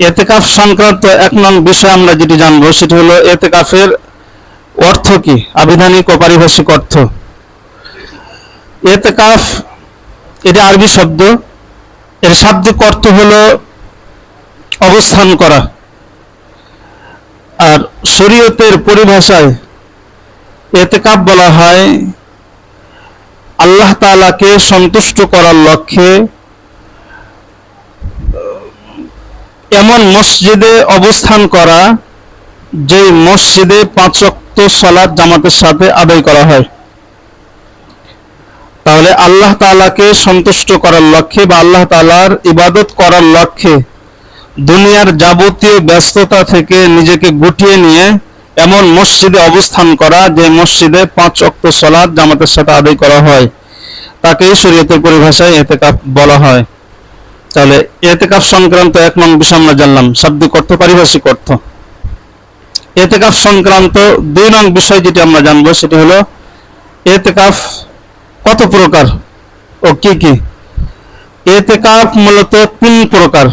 এতেকাফ সংক্রান্ত এক নং বিষয় আমরা যেটি জানব, সেটি হলো এতেকাফের অর্থ কি? আবিধানিক ও পারিভাষিক অর্থ। এতেকাফ এটি আরবি শব্দ। এর শাব্দিক অর্থ হলো অবস্থান করা। আর শরীয়তের পরিভাষায় এতেকাফ বলা হয় আল্লাহ তাআলাকে সন্তুষ্ট করার লক্ষ্যে এমন মসজিদে অবস্থান করা যে মসজিদে পাঁচ ওয়াক্ত সালাত জামাতের সাথে আদায় করা হয়। তাহলে আল্লাহ তালাকে সন্তুষ্ট করার লক্ষ্যে বা আল্লাহ তালার ইবাদত করার লক্ষ্যে দুনিয়ার যাবতীয় ব্যস্ততা থেকে নিজেকে গুটিয়ে নিয়ে এমন মসজিদে অবস্থান করা যে মসজিদে পাঁচ অক্ত সলাদ জামাতের সাথে আদায় করা হয়। তাকেই শরীয়তের পরিভাষায় এতেকাফ বলা হয়। তাহলে এতেকাফ সংক্রান্ত এক নং বিষয় আমরা জানলাম, শাব্দিক অর্থ, পারিভাষিক অর্থ। এতেকাফ সংক্রান্ত দুই নং বিষয় যেটি আমরা জানব, সেটি হলো এতেকাফ কত প্রকার ও কি কি? এতেকাফ মূলত তিন প্রকার।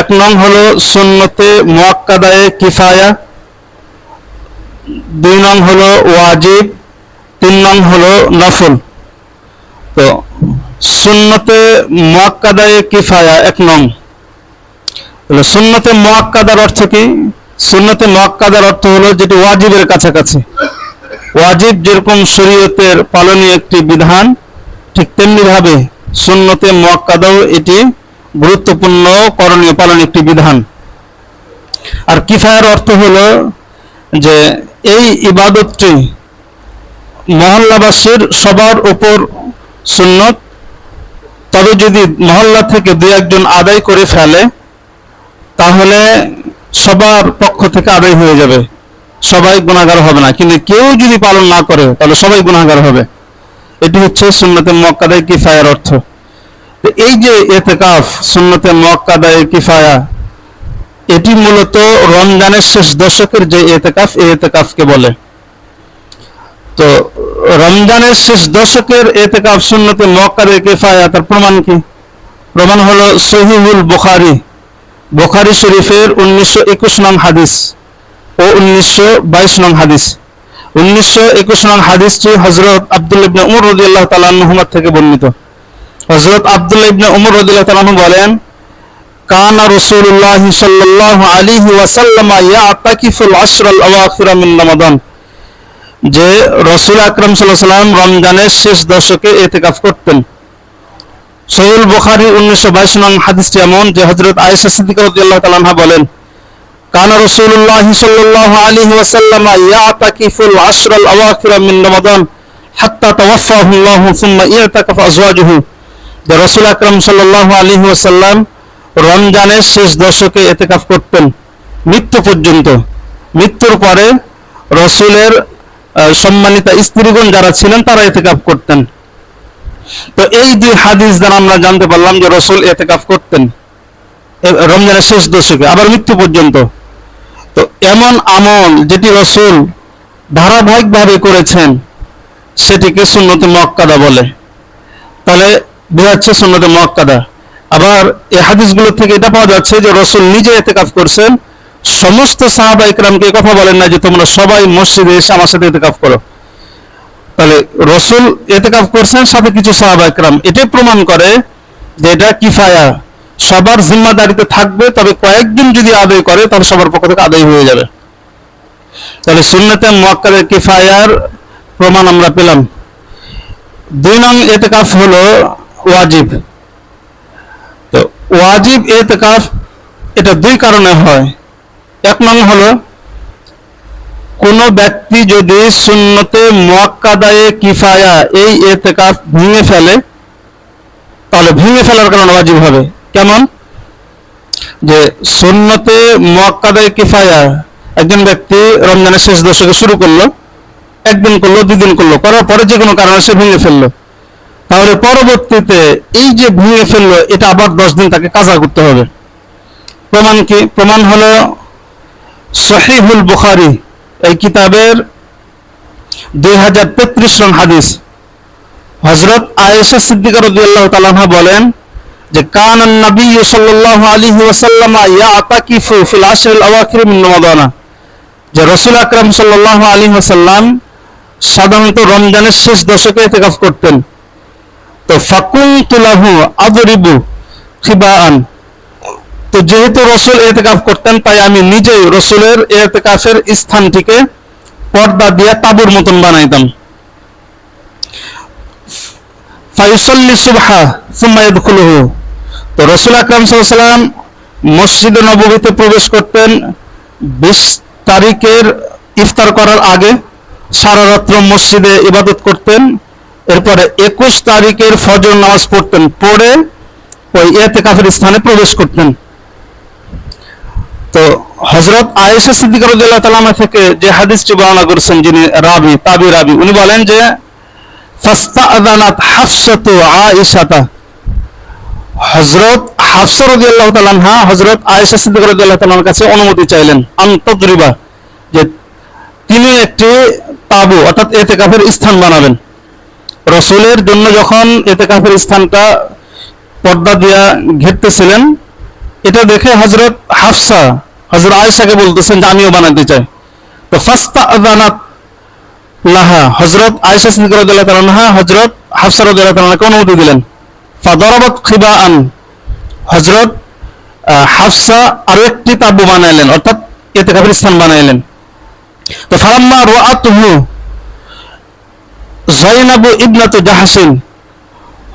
এক নং হলো সুন্নতে মুয়াক্কাদায়ে কিফায়া, দুই নং হলো ওয়াজিব, তিন নং হলো নফল। তো সুন্নতে মুয়াক্কাদায়ে কিফায়া, এক নং। হলো সুন্নতে মুয়াক্কাদার অর্থ কি? সুন্নতে মুয়াক্কাদার অর্থ হলো যেটি ওয়াজিবের কাছাকাছি। ওয়াজিব যেরকম শরীয়তের পালনীয় একটি বিধান, ঠিক তেমনি ভাবে সুন্নতে মুয়াক্কাদাও এটি গুরুত্বপূর্ণ, করণীয় পালন একটি বিধান। আর কিফায়ার অর্থ হলো যে এই ইবাদতটি মহল্লাবাসীর সবার উপর সুন্নত তবে যদি মহল্লা থেকে দু একজন আদায় করে ফেলে, তাহলে সবার পক্ষ থেকে আদায় হয়ে যাবে। সবাই গুণাগার হবে না। কিন্তু কেউ যদি পালন না করে, তাহলে সবাই গুণাগার হবে। এটি হচ্ছে সুন্নতে মক্কাদায় কিফায়ার অর্থ। এই যে এতেকাফ, সুন্নতে মক্কাদায় কিফায়া, এটি মূলত রমজানের শেষ দশকের যে এতেকাফ, এই এতেকাফকে বলে। তো রমজানের শেষ দশকের এতেকাফ সুন্নতে মক্কাদায় কিফায়া তার প্রমাণ কি? প্রমাণ হলো সহিহুল বুখারী। বুখারী শরীফের উনিশশো একুশ নং হাদিস ও উনিশশো বাইশ নং হাদিস। উনিশশো একুশ নং হাদিসটি হজরত আব্দুল ইবনে উমর রদিয়াল্লাহ তাআলা মুহাম্মদ থেকে বর্ণিত। হজরত আব্দুল ইবনে উমর রদিয়াল্লাহ তাআলা বলেন, কান রাসূলুল্লাহ সাল্লাল্লাহু আলাইহি ওয়াসাল্লাম ইয়াতাকিফুল আশরাল আওয়াখির মিন রমাদান। যে রসুল আকরাম সাল্লাম রমজানের শেষ দশকে ইতিকাফ করতেন। সহিহ বুখারী 1922 নং হাদিসটি এমন যে হজরত আয়েশা সিদ্দিকা রাদিয়াল্লাহু তাআলা আনহা বলেন, কান রাসূলুল্লাহ সাল্লাল্লাহু আলাইহি ওয়াসাল্লাম ইয়াতাকিফুল আশরাল আওয়াখির মিন রমাদান হাত্তা তাওয়াফাহু আল্লাহ সুম্মা ইয়াতাকাফা আজওয়াজুহু। যে রাসূল আকরাম সাল্লাল্লাহু আলাইহি ওয়াসাল্লাম রমজানের শেষ দশকে এতেকাফ করতেন। মৃত্যু পর্যন্ত। মৃত্যুর পরে রসুলের সম্মানিতা স্ত্রীগণ যারা ছিলেন, তারা এতেকাফ করতেন। তো এই দুই হাদিস দ্বারা আমরা জানতে পারলাম যে রসুল এতেকাফ করতেন। রমজানের শেষ দশকে, আবার মৃত্যু পর্যন্ত। তো এমন আমল যেটি রসুল ধারাবাহিকভাবে করেছেন, সেটিকে সুন্নতে মক্কাদা বলে। তাহলে বোঝাচ্ছে সুন্নতে মক্কাদা আবার এই হাদিসগুলো থেকে এটা পাওয়া যাচ্ছে যে রসুল নিজে এতেকাফ করছেন সমস্ত সাহাবা ইকরামকে কথা বলেন না যে তোমরা সবাই মসজিদে এসে আমার সাথে এতেকাফ করো। তাহলে রসুল এতেকাফ করছেন, সাথে কিছু সাহাবা ইকরাম। এটাই প্রমাণ করে যে এটা কিফায়া। সবার জিম্মাদারিতে থাকবে, তবে কয়েকদিন যদি আদায় করে, তাহলে সবার পক্ষ থেকে আদায় হয়ে যাবে। তাহলে সুন্নতে মুয়াক্কাদের কিফায়ার প্রমাণ আমরা পেলাম। দুই নং এতেকাফ হলো ওয়াজিব। তো ওয়াজিব এতেকাফ এটা দুই কারণে হয়। এক নং হলো, কোন ব্যক্তি যদি সুন্নতে মুয়াক্কাদায়ে কিফায়া এই এতেকাফ ভেঙে ফেলে, তাহলে ভেঙে ফেলার কারণে ওয়াজিব হবে। কেমন? যে সুন্নতে মুয়াক্কাদায়ে কিফায়া একজন ব্যক্তি রমজানের শেষ দশকে শুরু করল, একদিন করল দুই দিন করল, করার পরে যে কোনো কারণে সে ভেঙে ফেলল। তাহলে পরবর্তীতে এই যে ভেঙে ফেলল, এটা আবার দশ দিন তাকে কাজা করতে হবে। প্রমাণ কি? প্রমাণ হলো সহিহুল বুখারি, এই কিতাবের দুই হাজার তেত্রিশ নং হাদিস। হজরত আয়েশা সিদ্দিকা রাদিয়াল্লাহু তাআলা আনহা বলেন যে, কান নবী সাল্লাল্লাহু আলাইহি ওয়াসাল্লাম ইয়াতাকিফু ফিল আশরিল আওয়াখির মিন রমাদানা। যে, রাসূল আকরাম সাল্লাল্লাহু আলাইহি ওয়াসাল্লাম সাধারণত রমজানের শেষ দশকে ইতিকাফ করতেন। তো, ফাকুনতু লাহু আদরিবু খিবাআন। তো যেহেতু রসুল এতেকাফ করতেন, তাই আমি নিজেই রসুলের এতেকাফের স্থানটিকে পর্দা দিয়ে তাবুর মতন বানাইতাম। ফাইসল্লি সুবহা সুম্মা ইয়াদখুলুহু। তো রসুল আকরাম আলাইহি মসজিদে নববীতে প্রবেশ করতেন বিশ তারিখের ইফতার করার আগে, সারা রাত্র মসজিদে ইবাদত করতেন, এরপরে একুশ তারিখের ফজর নামাজ পড়তেন, পড়ে ওই এতেকাফের স্থানে প্রবেশ করতেন। তো হজরত আয়েশা সিদ্দিক রাদিয়াল্লাহু তাআলা থেকে যে হাদিসটি বর্ণনা করেছেন যিনি রাবি, তাবি রাবি, উনি বলেন যে, ফাস্তাআযানাত হাফসাতু আয়েশাতা। হযরত হাফসা রাদিয়াল্লাহু তাআলা আনহা, হযরত আয়েশা সিদ্দিক রাদিয়াল্লাহু তাআলার কাছে অনুমতি চাইলেন আন্তদ্রিবা যে তিনি একটি তাবু, অর্থাৎ এতেকাফের স্থান বানাবেন। রসুলের জন্য যখন এতেকাফের স্থানটা পর্দা দিয়া ঘেরতেছিলেন এটা দেখে হজরত হাফসা হজরত আয়েশাকে বলতেছেন যে আমিও বানাতে চাই। তো ফাস্তা আদানাত লাহা হজরত আয়েশা সিদ্দিক রাদিয়াল্লাহু তাআলা আনহা হজরত হাফসা রাদিয়াল্লাহু তাআলাকে অনুমতি দিলেন। ফাদরাবাত খিবাআন হজরত হাফসা আরও একটি তাবু বানাইলেন, অর্থাৎ ইতিকাফের স্থান বানাইলেন। তো ফালাম্মা রাআতুহু জাইনাবু ইবনাতু জাহাসিন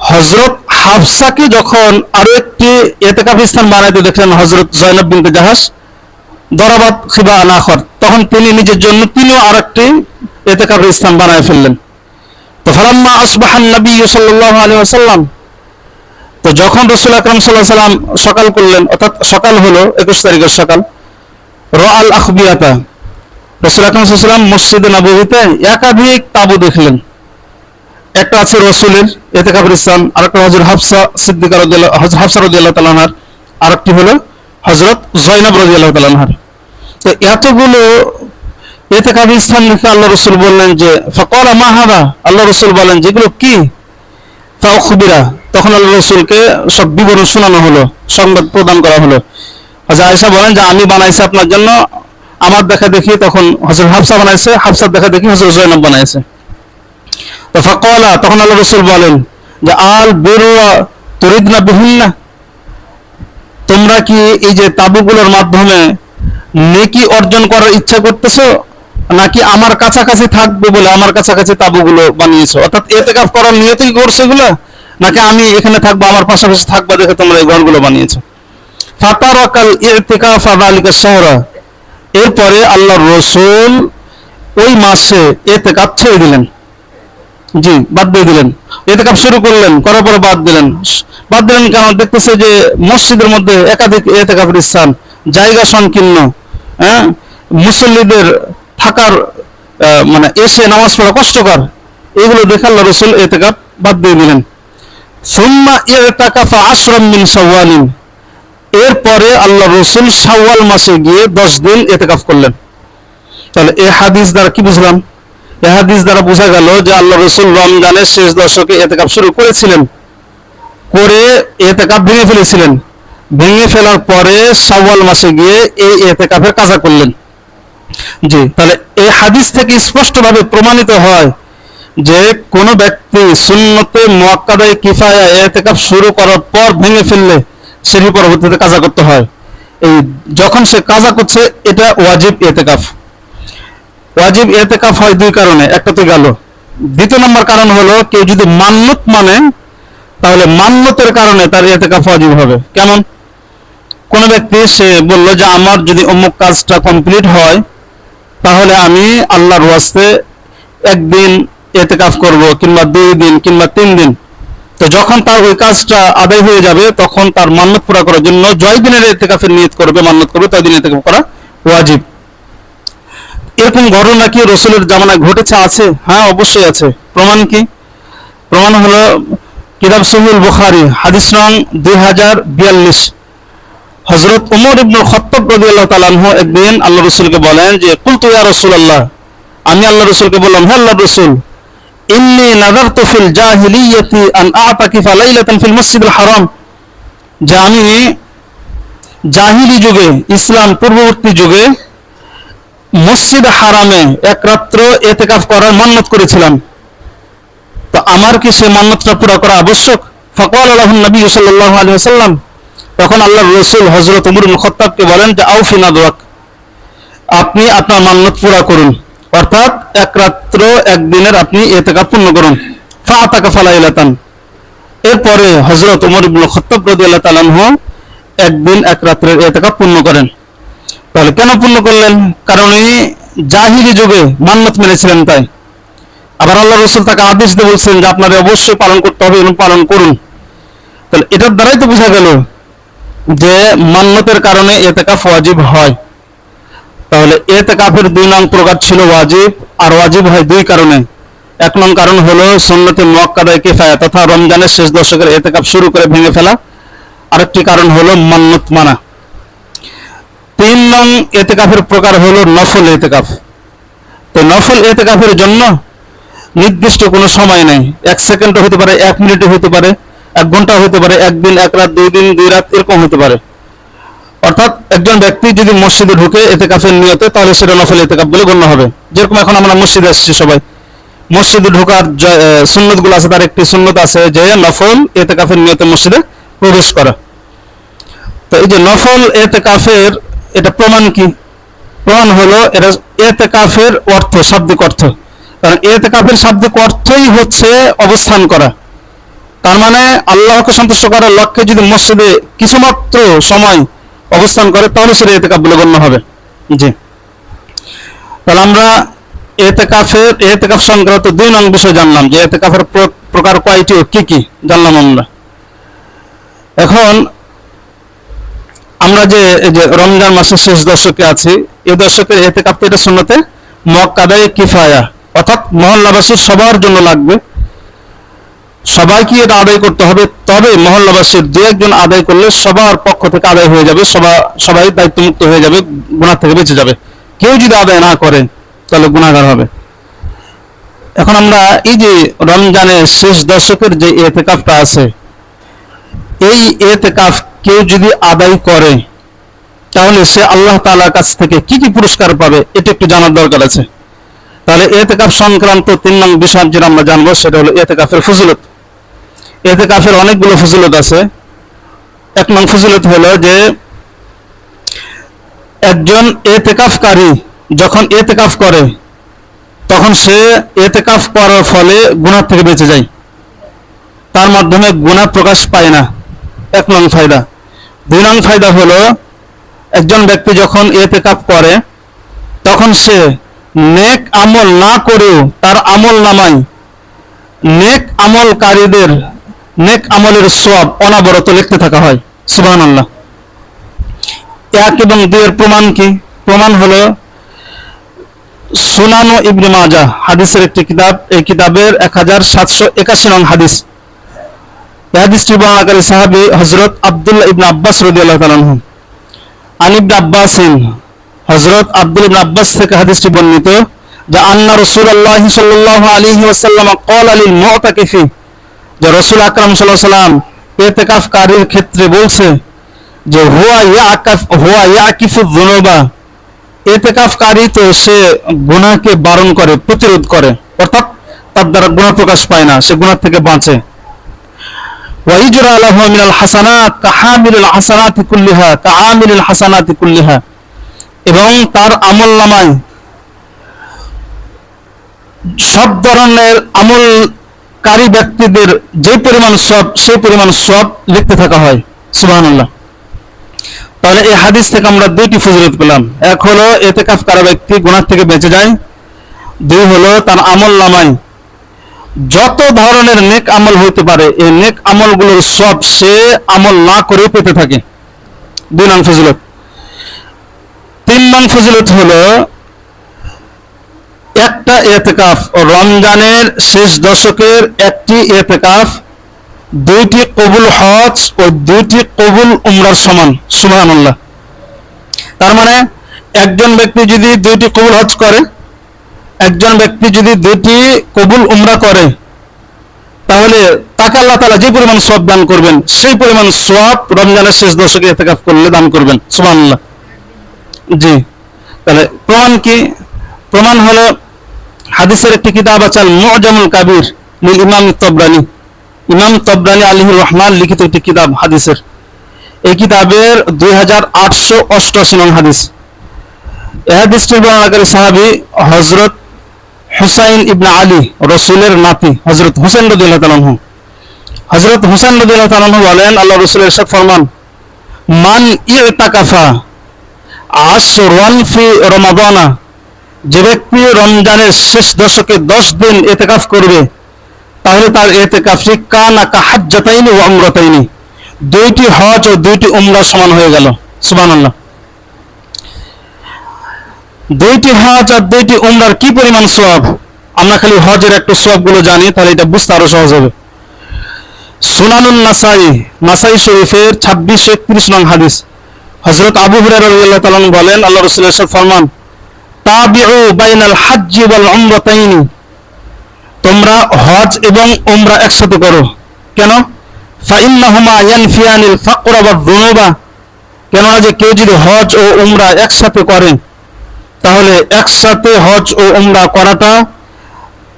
হজরত হাফসাকে যখন আরও একটি এতেকাফ স্থান বানাইতে দেখলেন হজরত জয়নব বিনতে জাহাজ দরাবাত খিবা আনাখর। তখন তিনি নিজের জন্য তিনিও আর একটি এতেকাফ স্থান বানায় ফেললেন। তো ফালাম্মা আসবাহান নবী সাল্লাল্লাহু আলাইহি ওয়াসাল্লাম, তো যখন রসুল আকরাম আলাইহি সাল্লাম সকাল করলেন, অর্থাৎ সকাল হলো একুশ তারিখের সকাল র আল আখবিয়াতা, রসুল আকরাম সাল্লাম মসজিদে নববীতে একাধিক তাবু দেখলেন। একটা আছে রসুলের এতেকাফের স্থান আরেকটা হজরত হাফসা সিদ্দিকা হযরত হাফসা রাদিয়াল্লাহু তাআলা আনহার, আরেকটি হলো হযরত জয়নব রাদিয়াল্লাহু তাআলা আনহার। তো এতগুলো এতেকাফের স্থান লিখে আল্লাহ রসুল বললেন যে, ফাকালা মাহাবা আল্লাহ রসুল বলেন যেগুলো কি? ফাউখবিরা তখন আল্লাহ রসুলকে সব বিবরণ শোনানো হলো, সংবাদ প্রদান করা হলো। হযরত আয়েশা বলেন যে, আমি বানাইছি আপনার জন্য, আমার দেখা দেখি তখন হযরত হাফসা বানাইছে, হাফসার দেখা দেখি হযরত জয়নব বানাইছে। তো তখন আল্লাহ রসুল বলেন যে, আল বেরুয়া তোমরা কি এই যে তাবুগুলোর মাধ্যমে নেকি অর্জন করার ইচ্ছা নাকি আমার কাছাকাছি থাকবে বলে আমার কাছাকাছি তাবুগুলো বানিয়েছো? অর্থাৎ এতেকাফ করার নিয়তেই করছ এগুলো, নাকি আমি এখানে থাকব, আমার পাশাপাশি থাকবা দেখে তোমরা এই ঘরগুলো বানিয়েছো? ফাতারাকাল ইতিকাফ আযালিকা শাহরা। এরপরে আল্লাহর রসুল ওই মাসে এতেকাফ ছেড়ে দিলেন। জি, বাদ দিয়ে দিলেন। এতেকাপ শুরু করলেন, করার পরে বাদ দিলেন। বাদ দিলেন কারণ দেখতেছে যে মসজিদের মধ্যে একাধিক এতেকাপের স্থান, জায়গা সংকীর্ণ হ্যাঁ? মুসল্লিদের থাকার মানে এসে নামাজ পড়া কষ্টকর। এগুলো দেখে আল্লাহ রসুল এতেকাপ বাদ দিয়ে দিলেন। সুম্মা ইরতাকাফা আশরাম মিন শাওয়ালিন। এরপরে আল্লাহ রসুল সাওয়াল মাসে গিয়ে দশ দিন এতেকাফ করলেন। তাহলে এ হাদিস দ্বারা কি বুঝলাম? এই হাদিস দ্বারা বোঝা গেল যে আল্লাহ রসুল রমজানের শেষ দশকে এতেকাপ শুরু করেছিলেন, করে এতেকাপ ভেঙে ফেলেছিলেন। ভেঙে ফেলার পরে শাওয়াল মাসে গিয়ে এই এতেকাফের কাজা করলেন। জি, তাহলে এই হাদিস থেকে স্পষ্টভাবে প্রমাণিত হয় যে কোনো ব্যক্তি সুন্নতে মুয়াক্কাদায়ে কিফায়া এতেকাফ শুরু করার পর ভেঙে ফেললে সেটি পরবর্তীতে কাজা করতে হয়। এই যখন সে কাজা করছে, এটা ওয়াজিব এতেকাফ ওয়াজিব, এতেকাফ হয় দুই কারণে। একটা তো গেল, দ্বিতীয় নম্বর কারণ হলো, কেউ যদি মান্যত মানে তাহলে মান্যতের কারণে তার এতেকাফ ওয়াজিব হবে। কেমন? কোন ব্যক্তি, সে বলল যে, আমার যদি অমুক কাজটা কমপ্লিট হয়, তাহলে আমি আল্লাহর ওয়াস্তে একদিন এতেকাফ করব, কিংবা দুই দিন, কিংবা তিন দিন। তো যখন তার ওই কাজটা আদায় হয়ে যাবে, তখন তার মান্যত পুরা করার জন্য জয় দিনের এতেকাফের নিয়ত করবে মান্যত করবে তয় দিন এতেকাফ করা ওয়াজিব। এরকম ঘটনা কি রসুলের জামানায় ঘটেছে, আছে? হ্যাঁ অবশ্যই আছে। প্রমাণ কি? প্রমাণ হলো কিতাব সহিউল বুখারি, হাদিস নং দুই হাজার বিয়াল্লিশ। হজরত উমর ইবনুল খত্তাব রাদিয়াল্লাহু আল্লাহ আনহু একদিন আল্লাহ রসুলকে বলেন যে কুল কুলতু ইয়া আল্লাহ আমি আল্লাহ রসুলকে বললাম, হে আল্লাহ রসুল, ইন্নী নাযারতু ফিল আন আ'তাকিফা লাইলাতান ফিল মসজিদিল হারাম যে আমি জাহিলি যুগে, ইসলাম পূর্ববর্তী যুগে মসজিদ হারামে এক রাত্র এতেকাফ করার মান্যত করেছিলাম। তো আমার কি সে মান্যতটা পুরো করা আবশ্যক? ফকওয়াল আল্লাহ নবী সাল্লাহ আলী সাল্লাম তখন আল্লাহ রসুল হজরত উমর মুখত্তাবকে বলেন যে আউফিনা দোয়াক আপনি আপনার মান্যত পুরা করুন। অর্থাৎ এক রাত্র একদিনের আপনি এতেকা পূর্ণ করুন। ফা আতাকা ফালাইলাতান। এরপরে হজরত উমর ইবনুল খত্তাব রাদিয়াল্লাহু তাআলা আনহু একদিন এক রাত্রের এতেকা পূর্ণ করেন। তাহলে কেন পূর্ণ করলেন? কারণ উনি জাহিরি যুগে মান্যত মেনেছিলেন তাই। আবার আল্লাহ রসুল তাকে আদেশ দিয়ে বলছেন যে আপনারা অবশ্যই পালন করতে হবে এবং পালন করুন। তাহলে এটার দ্বারাই তো বোঝা গেল যে মান্যতের কারণে এতেকাফ ওয়াজিব হয়। তাহলে এতেকাফের দুই নং প্রকার ছিল ওয়াজিব আর ওয়াজিব হয় দুই কারণে। এক নং কারণ হলো সুন্নতে মুয়াক্কাদায়ে কিফায়া তথা রমজানের শেষ দশকের এতেকাফ শুরু করে ভেঙে ফেলা। আরেকটি কারণ হলো মান্নত মানা। তিন নং এতেকাফের প্রকার হলো নফল এতেকাফ। তো নফল এতেকাফের জন্য নির্দিষ্ট কোনো সময় নেই। এক সেকেন্ডও হতে পারে, এক মিনিটও হতে পারে, এক ঘণ্টা হতে পারে একদিন এক রাত, দুই দিন, দুই রাত, এরকম হতে পারে। অর্থাৎ একজন ব্যক্তি যদি মসজিদে ঢুকে এতে কাফের নিয়তে, তাহলে সেটা নফল এতে কাপ বলে গণ্য হবে। যেরকম এখন আমরা মসজিদে আসছি সবাই। মসজিদে ঢোকার সুন্নতগুলো আছে, তার একটি সুন্নত আছে যে নফল এতে কাফের নিয়তে মসজিদে প্রবেশ করা। তো এই যে নফল এতে কাফের এটা প্রমাণ কি? প্রমাণ হলো এটা এতে কাফের অর্থ, শাব্দিক অর্থ। কারণ এতে কাফের শাব্দিক অর্থই হচ্ছে অবস্থান করা। তার মানে আল্লাহকে সন্তুষ্ট করার লক্ষ্যে যদি মসজিদে কিছুমাত্র সময় অবস্থান করে, তাহলে সেটা এতেকাফ বলে গণ্য হবে। জি। তাহলে আমরা এতে কাফের এতেকাফের এতেকাফ সংক্রান্ত দুই নং বিষয় জানলাম যে এতেকাফের প্র- প্রকার কয়টি ও কি কি জানলাম আমরা। এখন আমরা যে রমজান মাসের শেষ দশকে আছি এই দশকের এতেকাফ তো এটা শোনাতে মক্কাদায় কিফায়া, অর্থাৎ মহল্লাবাসীর সবার জন্য লাগবে। সবাইকে এটা আদায় করতে হবে, তবে মহল্লাবাসীর দু একজন আদায় করলে সবার পক্ষ থেকে আদায় হয়ে যাবে সবাই সবাই দায়িত্বমুক্ত হয়ে যাবে গুণার থেকে বেঁচে যাবে। কেউ যদি আদায় না করে, তাহলে গুণাগার হবে। এখন আমরা এই যে রমজানের শেষ দশকের যে এতেকাফটা আছে, এই এতেকাফ কেউ যদি আদায় করে, তাহলে সে আল্লাহ তাআলার কাছ থেকে কি কি পুরস্কার পাবে, এটা একটু জানার দরকার আছে। তাহলে এতেকাফ সংক্রান্ত তিন নং বিষয় যেটা আমরা জানব, সেটা হলো এতেকাফের ফজিলত। এতেকাফের অনেকগুলো ফজিলত আছে। এক নং ফজিলত হলো যে, একজন এতেকাফকারী যখন এতেকাফ করে, তখন সে এতেকাফ করার ফলে গুনাহ থেকে বেঁচে যায়। তার মাধ্যমে গুনাহ প্রকাশ পায় না। এক নং ফায়দা। দুই নং ফায়দা হলো, একজন ব্যক্তি যখন এ এতেকাফ করে, তখন সে নেক আমল না করেও তার আমল নামায়। নেক আমলকারীদের নেক আমলের সব অনাবরত লিখতে থাকা হয়। সুবাহ আল্লাহ এক এবং দুইয়ের প্রমাণ কি? প্রমাণ হলো সুনানো ইবনে মাজা হাদিসের একটি কিতাব। এই কিতাবের এক হাজার সাতশো একাশি নং হাদিস। এই হাদিসটি বর্ণনাকারী সাহাবী হজরত আব্দুল্লাহ ইবনে আব্বাস রাদিয়াল্লাহু তাআলা আনহু। আন ইবনে আব্বাসিন হযরত আব্দুল ইবনে আব্বাস থেকে হাদিসটি বর্ণিত যে আন্না রাসূলুল্লাহ সাল্লাল্লাহু আলাইহি ওয়াসাল্লাম ক্বালা লিল মুতাকিফি। যে রাসূল আকরাম আলাইহি সাল্লাম ইতিকাফকারীর ক্ষেত্রে বলছে যে হুয়া ইয়াকাফ, হুয়া ইয়াকিফু যুনুবা। ইতিকাফকারী তো সে গুনাহকে বারণ করে, প্রতিরোধ করে। অর্থাৎ তার দ্বারা গুনাহ প্রকাশ পায় না, সে গুনাহ থেকে বাঁচে। ويجرى له من الحسنات كحامل الحسنات كلها كعامل الحسنات كلها এবং তার আমল নামায় সব ধরনের আমলকারী ব্যক্তিদের যে পরিমাণ সব সেই পরিমাণ সব লিখতে থাকা হয় সুবহানাল্লাহ তাহলে এই হাদিস থেকে আমরা দুইটি ফজিলত পেলাম এক হলো এতেকাফ কারা ব্যক্তি গুনাহ থেকে বেঁচে যায় দুই হলো তার আমল নামায় যত ধরনের নেক আমল হইতে পারে, এই নেক আমলগুলোর সব সে আমল না করে পেতে থাকে। দুই নং ফজিলত। তিন নং ফজিলত হলো, একটা এতেকাফ রমজানের শেষ দশকের একটি এতেকাফ, দুইটি কবুল হজ ও দুইটি কবুল উমরার সমান, সুবহানাল্লাহ। তার মানে একজন ব্যক্তি যদি দুইটি কবুল হজ করে একজন ব্যক্তি যদি দুটি কবুল উমরা করে, তাহলে তাকে আল্লাহ তাআলা যে পরিমাণ সব দান করবেন, সেই পরিমাণ সওয়াব রমজানের শেষ দশকে ইতিকাফ করলে দান করবেন। সুবহানাল্লাহ। জি। তাহলে প্রমাণ কি? প্রমাণ হলো হাদিসের একটি কিতাব আছে আল মুআজামুল কাবির লিল ইমাম তবরানি। ইমাম তবরানি আলিহুর রহমান লিখিত একটি কিতাব হাদিসের। এই কিতাবের দুই হাজার আটশো অষ্টআশি নং হাদিস। এই হাদিসটির বর্ণনাকারী সাহাবি হজরত হুসাইন ইবনা আলী, রসুলের নাতি হজরত হুসেন রদিল্লাহ তালাহু হজরত হুসেন রদিল্লাহ তালাহু বলেন আল্লাহ রসুলের সাথে ফরমান, মান ইতাকাফা আশরান ফি রমাদানা যে ব্যক্তি রমজানের শেষ দশকে দশ দিন এতেকাফ করবে, তাহলে তার এতেকাফটি কানা কাহাজ্জাতাইনি ও আমরাতাইনি দুইটি হজ ও দুইটি উমরা সমান হয়ে গেল। সুবহানাল্লাহ। দুইটি হজ আর দুইটি উমরার কি পরিমাণ সওয়াব? আমরা খালি হজের একটু সওয়াবগুলো জানি, তাহলে এটা বুঝতে আরও সহজ হবে। সুনানুন নাসাই নাসাই শরীফের ছাব্বিশশো একত্রিশ নং হাদিস। হজরত আবু তাআলা আনহু বলেন, আল্লাহ রাসূলের ফরমান, তাবিউ বাইনাল হাজ্জি ওয়াল উমরাতাইনি। তোমরা হজ এবং উমরা একসাথে করো। কেন? ফাইন্নাহুমা ইয়ানফিয়ানিল ফাকরা ওয়াদ দুনুবা কেননা যে কেউ যদি হজ ও উমরা একসাথে করে তাহলে একসাথে হজ ও উমরা করাটা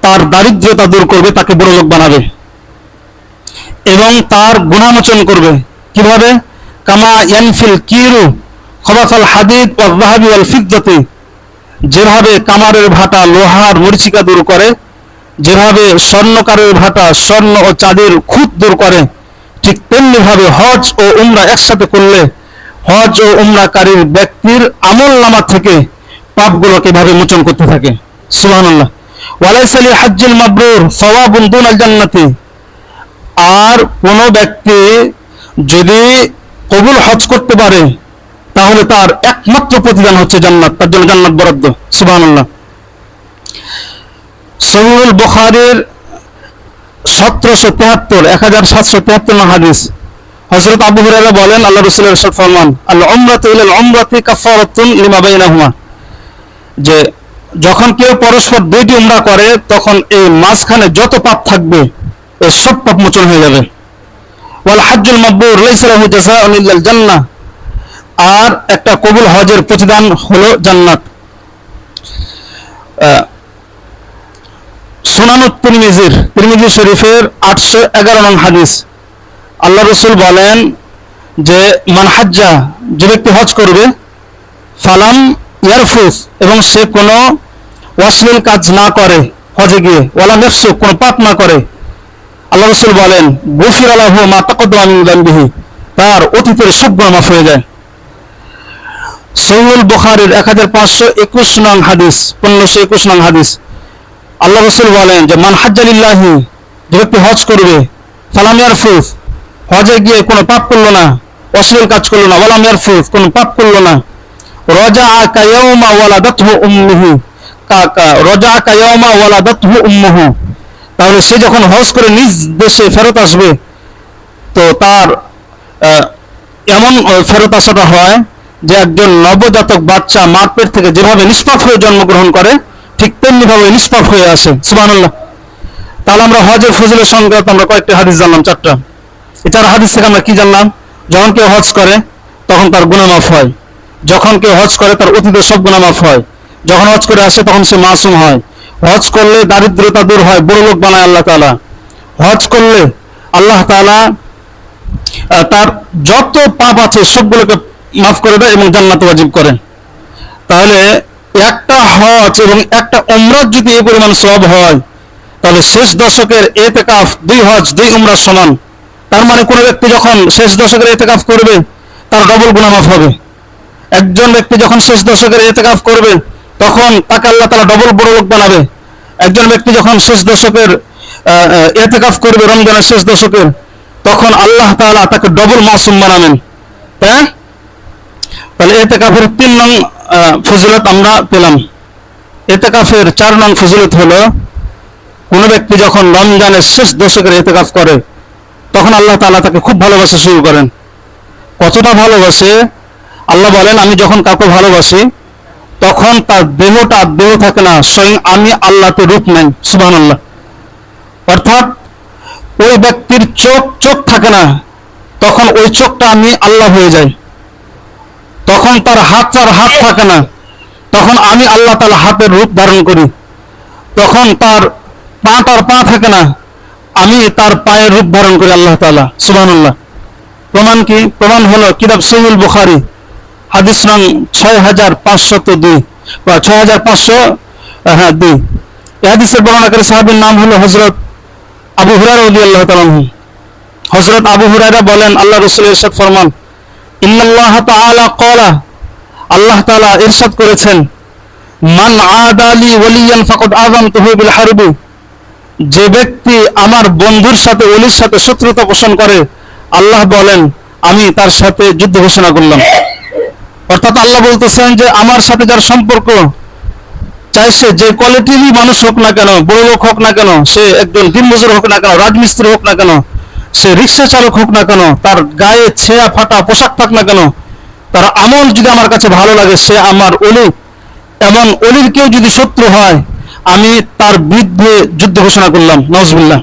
তার দারিদ্রতা দূর করবে, তাকে বড় লোক বানাবে। এবং তার গুণামোচন করবে। কীভাবে? কামা ইয়ানফিল কিরু খবাফাল হাদিদ ওয়াল যাহাবি ওয়াল ফিদ্দাতি যেভাবে কামারের ভাটা লোহার মরিচিকা দূর করে, যেভাবে স্বর্ণকারের ভাটা স্বর্ণ ও চাঁদের খুঁত দূর করে, ঠিক তেমনি ভাবে হজ ও উমরা একসাথে করলে হজ ও উমরাকারীর ব্যক্তির আমল নামা থেকে পাপগুলোকে ভাবে মোচন করতে থাকে। ওয়ালাইসালি হাজ্জুল মাবরুর সওয়াবুন জান্নাতি। আর কোন ব্যক্তি যদি কবুল হজ করতে পারে, তাহলে তার একমাত্র প্রতিদান হচ্ছে জান্নাত, তার জন্য জান্নাত বরাদ্দ। সুবহানাল্লাহ। সহিহুল বুখারীর সতেরোশো তেহাত্তর এক হাজার সাতশো তেহাত্তর হাদিস। হজরত আবু হুরায়রা বলেন, আল্লাহ রসুলের ফরমান আল উমরাতু ইলাল উমরাতি কাফারাতুন লিমা বাইনাহুমা। যে যখন কেউ পরস্পর দুইটি উমরা করে, তখন এই মাঝখানে যত পাপ থাকবে এই সব পাপ মোচন হয়ে যাবে। ওয়াল হাজ্জুল মাবরুর লাইসা লাহু জাযাউন ইল্লাল জান্নাহ আর একটা কবুল হজের প্রতিদান হলো জান্নাত। সুনানুত তিরমিজির, তিরমিজি শরীফের আটশো এগারো নং হাদিস। আল্লাহ রসুল বলেন যে মানহাজ্জা যে ব্যক্তি হজ করবে, ফালাম ইয়ারফুস, এবং সে কোনো অশ্লীল কাজ না করে, হজে গিয়ে ওয়ালাম ইয়াফসুক কোনো পাপ না করে। আল্লাহ রসুল বলেন, গফির আলাহ মা তাকদ্দামিহি তার অতীতের সব মাফ হয়ে যায়। সহিউল বুখারীর এক হাজার পাঁচশো একুশ নং হাদিস, পনেরোশো একুশ নং হাদিস। আল্লাহ রসুল বলেন যে, মান হাজ্জালিল্লাহি যে ব্যক্তি হজ করবে, ফালাম ইয়ারফুস, হজে গিয়ে কোনো পাপ করল না, অশ্লীল কাজ করল না, ওয়ালাম ইয়ারফুস, কোনো পাপ করল না। উম্মুহু। কাকা উম্মুহু। তাহলে সে যখন হজ করে নিজ দেশে ফেরত আসবে, তো তার এমন ফেরত আসাটা হয় যে একজন নবজাতক বাচ্চা মার পেট থেকে যেভাবে নিষ্পাপ হয়ে জন্মগ্রহণ করে, ঠিক তেমনি ভাবে নিষ্পাপ হয়ে আসে। সুবহানাল্লাহ। তাহলে আমরা হজের ফজিলের সংক্রান্ত আমরা কয়েকটি হাদিস জানলাম, চারটা। এছাড়া হাদিস থেকে আমরা কি জানলাম? যখন কেউ হজ করে, তখন তার গুনাহ মাফ হয়। যখন কেউ হজ করে তার অতীতের সব গুনাহ মাফ হয়। যখন হজ করে আসে তখন সে মাসুম হয়। হজ করলে দারিদ্রতা দূর হয় বড় লোক বানায় আল্লাহ তাআলা। হজ করলে আল্লাহ আহ, তার যত পাপ আছে সবগুলোকে মাফ করে দেয় এবং জান্নাত ওয়াজিব করে। তাহলে একটা হজ এবং একটা উমরার যদি এই পরিমাণ সব হয় তাহলে শেষ দশকের এতেকাফ দুই হজ দুই উমরা সমান। তার মানে কোনো ব্যক্তি যখন শেষ দশকের এতেকাফ করবে তার ডবল গুনাহ মাফ হবে। একজন ব্যক্তি যখন শেষ দশকের এতেকাফ করবে তখন তাকে আল্লাহ তালা ডবল বড় লোক বানাবে। একজন ব্যক্তি যখন শেষ দশকের এতেকাফ করবে, রমজানের শেষ দশকের, তখন আল্লাহ তাআলা তাকে ডবল মাসুম বানাবেন। হ্যাঁ? তাহলে এতেকাফের তিন নং ফজিলত আমরা পেলাম। এতেকাফের চার নং ফজিলত হলো, কোনো ব্যক্তি যখন রমজানের শেষ দশকের এতেকাফ করে, তখন আল্লাহ তাআলা তাকে খুব ভালোবাসা শুরু করেন। কতটা ভালোবাসে? আল্লাহ বলেন, আমি যখন কাউকে ভালোবাসি, তখন তার দেহটা দেহ থাকে না, স্বয়ং আমি আল্লাহতে রূপ নেই, সুবহানাল্লাহ। অর্থাৎ ওই ব্যক্তির চোখ চোখ থাকে না, তখন ওই চোখটা আমি আল্লাহ হয়ে যাই। তখন তার হাত আর হাত থাকে না, তখন আমি আল্লাহ তালা হাতের রূপ ধারণ করি। তখন তার পা তার পা থাকে না, আমি তার পায়ের রূপ ধারণ করি আল্লাহ তালা সুবাহ প্রমাণ কি? প্রমাণ হলো কিতাব সহিউল বুখারি হাদিস নং ছয় হাজার পাঁচশত দুই বা ছয় হাজার পাঁচশো হ্যাঁ দুই। বর্ণনাকারী সাহাবীর নাম হলো হজরত আবু হুরার আল্লাহ হজরত আবু বলেন আল্লাহ রসুল ইরশাদ ফরমান, ইন্নাল্লাহ তাআলা ক্বালা আল্লাহ তাআলা ইরশাদ করেছেন, মান আদালি ওয়ালিয়ান ফাকাদ আযামতুহু বিল হারবি যে ব্যক্তি আমার বন্ধুর সাথে, ওলির সাথে শত্রুতা পোষণ করে, আল্লাহ বলেন, আমি তার সাথে যুদ্ধ ঘোষণা করলাম। অর্থাৎ আল্লাহ বলতেছেন যে, আমার সাথে যার সম্পর্ক চাইছে, যে কোয়ালিটিরই মানুষ হোক না কেন, বড় লোক হোক না কেন, সে একজন দিনমজুর হোক না কেন, রাজমিস্ত্রি হোক না কেন, সে রিক্সা চালক হোক না কেন, তার গায়ে ছেঁড়া ফাটা পোশাক থাক না কেন, তার আমল যদি আমার কাছে ভালো লাগে, সে আমার অলি। এমন অলির কেউ যদি শত্রু হয়, আমি তার বিরুদ্ধে যুদ্ধ ঘোষণা করলাম নজবুল্লাহ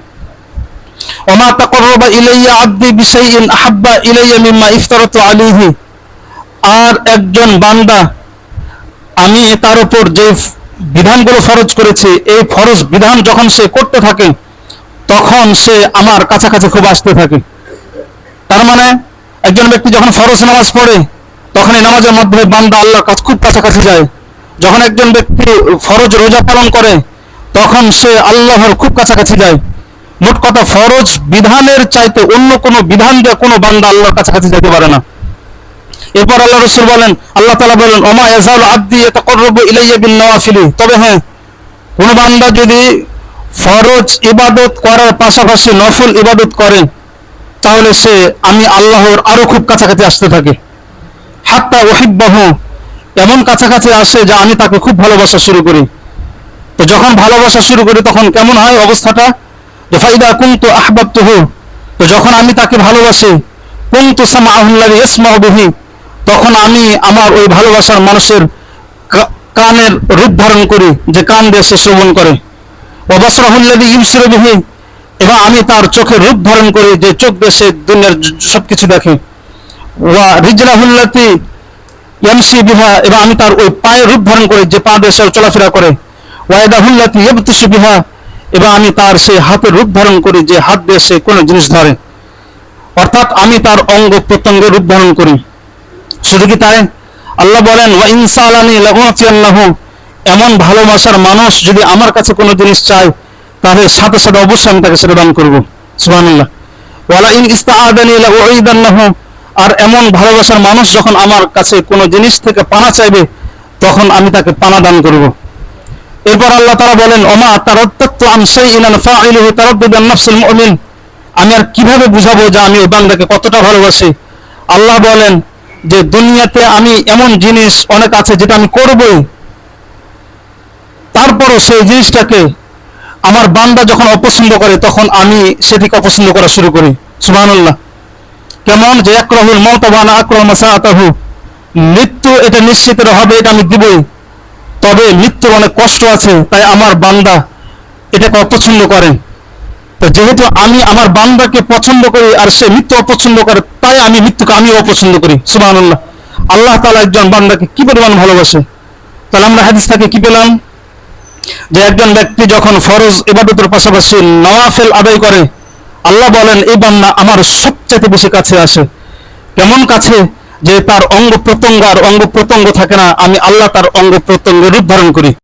ওমা তাকররবা ইলাইয়া আব্দি বিশাইইন আহাব্বা ইলাইয়া মিম্মা ইফতারাতু আলাইহি। আর একজন বান্দা আমি তার উপর যে বিধানগুলো ফরজ করেছি, এই ফরজ বিধান যখন সে করতে থাকে, তখন সে আমার কাছাকাছি খুব আসতে থাকে। তার মানে একজন ব্যক্তি যখন ফরজ নামাজ পড়ে তখন এই নামাজের মাধ্যমে বান্দা আল্লাহ কাছে খুব কাছাকাছি যায়। যখন একজন ব্যক্তি ফরজ রোজা পালন করে, তখন সে আল্লাহর খুব কাছাকাছি যায়। মোট কথা, ফরজ বিধানের চাইতে অন্য কোনো বিধান দিয়ে কোনো বান্দা আল্লাহর কাছাকাছি যেতে পারে না। এরপর আল্লাহ রসুল বলেন, আল্লাহ তালা বলেন, ওমা এজাল আব্দি তাকররবু ইলাইয়া বিন নওয়াফিলি তবে হ্যাঁ কোন বান্দা যদি ফরজ ইবাদত করার পাশাপাশি নফল ইবাদত করে, তাহলে সে, আমি আল্লাহর আরও খুব কাছাকাছি আসতে থাকে। হাত্তা ওহিব্বাহু এমন কাছাকাছি আসে যে আমি তাকে খুব ভালোবাসা শুরু করি। তো যখন ভালোবাসা শুরু করি, তখন কেমন হয় অবস্থাটা? যে ফাইদা কুন্তু আহবাবতুহু, তো যখন আমি তাকে ভালোবাসি, কুন্তু সামাহুল্লাহি ইয়াসমাউ বিহি তখন আমি আমার ওই ভালোবাসার মানুষের কানের রূপ ধারণ করি, যে কান দিয়ে সে শ্রবণ করে। ওবাসরাহুল্লাহি ইমসিরু বিহি এবং আমি তার চোখের রূপ ধারণ করি, যে চোখ দিয়ে সে দুনিয়ার জ- সবকিছু দেখে। ওয়া রিজলাহুল্লাতি ইয়ামসি বিহা, এবং আমি তার ওই পায়ের রূপ ধারণ করি, যে পা দিয়ে সে চলাফেরা করে। ওয়াইদাহুল্লাতি ইয়াবতিসু বিহা, এবং আমি তার সেই হাতের রূপ ধারণ করি, যে হাত দিয়ে সে কোনো জিনিস ধরে। অর্থাৎ আমি তার অঙ্গ প্রত্যঙ্গের রূপ ধারণ করি। শুধু কি তাই? আল্লাহ বলেন ওয়া ইনসালানি লাগুয়াতিয়ান্নাহু এমন ভালোবাসার মানুষ যদি আমার কাছে কোনো জিনিস চায়, তাহলে সাথে সাথে অবশ্যই আমি তাকে সেটা দান করব। সুবহানাল্লাহ। ওয়ালা ইন ইস্তাআদানি লাউইদান্নাহু আর এমন ভালোবাসার মানুষ যখন আমার কাছে কোনো জিনিস থেকে পানা চাইবে, তখন আমি তাকে পানা দান করব। এরপর আল্লাহ তাআলা বলেন, ওমা তারাদ্দাতু আন শাইইন ফাইলুহু তারাদ্দুদান নাফসুল মুমিন। আমি আর কীভাবে বুঝাবো যে আমি ওই বান্দাকে কতটা ভালোবাসি? আল্লাহ বলেন যে দুনিয়াতে আমি এমন জিনিস অনেক আছে যেটা আমি করবই। তারপরও সেই জিনিসটাকে আমার বান্দা যখন অপছন্দ করে, তখন আমি সেটিকে অপছন্দ করা শুরু করি। সুবহানাল্লাহ। কেমন? যে একরাহুল মৌত বানা আক্রম সাআতাহু মৃত্যু এটা নিশ্চিত হবে, এটা আমি দিবই। তবে মৃত্যুর অনেক কষ্ট আছে, তাই আমার বান্দা এটাকে অপছন্দ করে। তো যেহেতু আমি আমার বান্দাকে পছন্দ করি আর সে মৃত্যু অপছন্দ করে, তাই আমি মৃত্যুকে আমি অপছন্দ করি। সুবহানাল্লাহ। আল্লাহ তাআলা একজন বান্দাকে কি পরিমাণ ভালোবাসে? তাহলে আমরা হাদিস থেকে কি পেলাম? যে একজন ব্যক্তি যখন ফরজ ইবাদতের পাশাপাশি নওয়াফেল আদায় করে, আল্লাহ বলেন, এই বান্দা আমার সবচেয়ে বেশি কাছে আসে। কেমন কাছে? যে তার অঙ্গ প্রত্যঙ্গ আর অঙ্গ প্রত্যঙ্গ থাকে না, আমি আল্লাহ তার অঙ্গ প্রত্যঙ্গের রূপ ধারণ করি।